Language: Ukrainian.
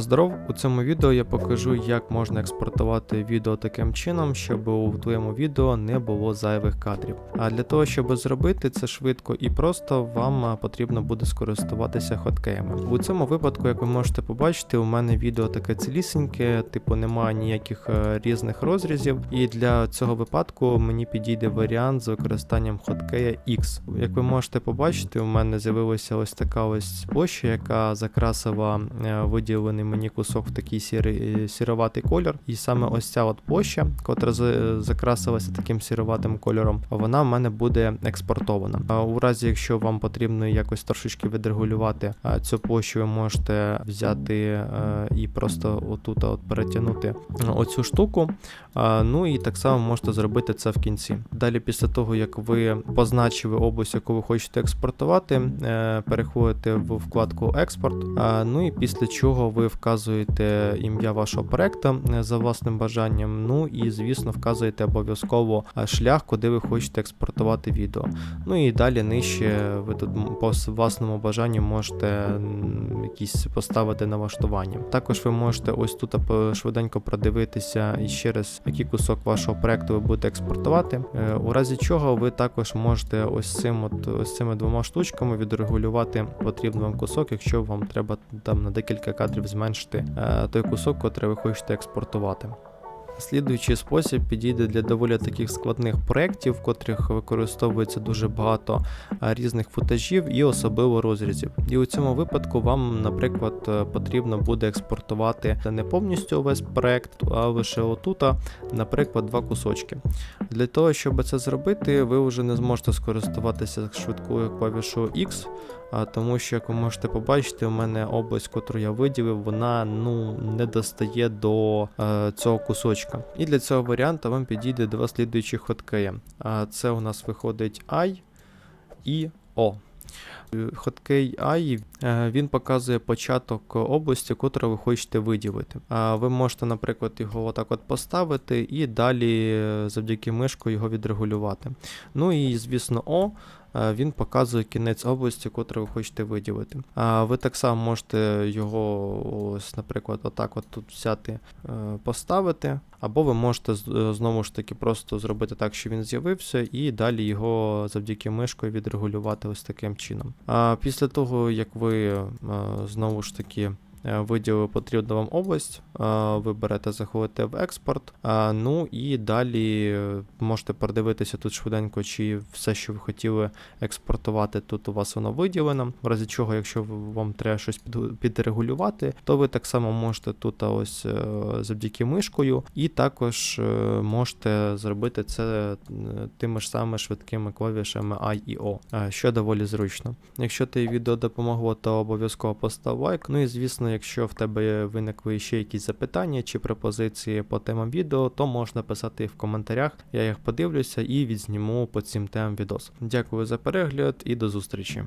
Здоров, у цьому відео я покажу, як можна експортувати відео таким чином, щоб у твоєму відео не було зайвих кадрів. А для того, щоб зробити це швидко і просто, вам потрібно буде скористуватися хоткеями. У цьому випадку, як ви можете побачити, у мене відео таке цілісіньке, типу немає ніяких е, різних розрізів, і для цього випадку мені підійде варіант з використанням хоткея X. Як ви можете побачити, у мене з'явилася ось така ось площа, яка закрасила е, виділений мені кусок в такий сірий, е, сіроватий кольор. І саме ось ця от площа, котра закрасилася таким сіроватим кольором, вона в мене буде експортована. У разі, якщо вам потрібно якось трошечки відрегулювати цю площу, ви можете взяти е, і просто отут от перетягнути е, оцю штуку. Ну і так само можете зробити це в кінці. Далі, після того, як ви позначили область, яку ви хочете експортувати, е, переходите в вкладку Експорт. Ну і після чого ви вказуєте ім'я вашого проекту е, за власним бажанням. Ну і звісно, вказуєте обов'язково е, шлях, куди ви хочете експортувати відео. Ну і далі нижче ви тут по власному бажанню можете якісь поставити налаштування. Також ви можете ось тут швиденько продивитися і ще раз, який кусок вашого проекту ви будете експортувати. Е, У разі чого ви також можете ось цим от ось цими двома штучками відрегулювати потрібний вам кусок, якщо вам треба там на декілька кадрів зменшити е, той кусок, котрий ви хочете експортувати. Слідуючий спосіб підійде для доволі таких складних проєктів, в котрих використовується дуже багато різних футажів і особливо розрізів. І у цьому випадку вам, наприклад, е, потрібно буде експортувати не повністю увесь проєкт, а лише отута, наприклад, два кусочки. Для того, щоб це зробити, ви вже не зможете скористуватися швидкою клавішою X, тому що, як ви можете побачити, у мене область, яку я виділив, вона ну не достає до е, цього кусочка. І для цього варіанту вам підійде два слідуючі хоткея. Це у нас виходить I і O. Хоткей I, е, він показує початок області, котру ви хочете виділити. Ви можете, наприклад, його отак от поставити і далі е, завдяки мишку його відрегулювати. Ну і, звісно, O, він показує кінець області, котру ви хочете виділити. А ви так само можете його, ось, наприклад, отак от тут взяти, е, поставити. Або ви можете е, знову ж таки просто зробити так, що він з'явився, і далі його завдяки мишкою відрегулювати ось таким чином. А після того, як ви е, знову ж таки виділили потрібну вам область, е, ви берете, заходите в експорт. Ну і далі е, можете продивитися тут швиденько, чи все, що ви хотіли експортувати, тут у вас воно виділено. В разі чого, якщо вам треба щось підрегулювати, то ви так само можете тут ось е, завдяки мишкою, і також е, можете зробити це е, тими ж самими швидкими клавішами I і O, е, що доволі зручно. Якщо тобі відео допомогло, то обов'язково постав лайк. Ну і якщо в тебе виникли ще якісь запитання чи пропозиції по темам відео, то можна писати в коментарях. Я їх подивлюся і відзніму по цим темам відос. Дякую за перегляд і до зустрічі.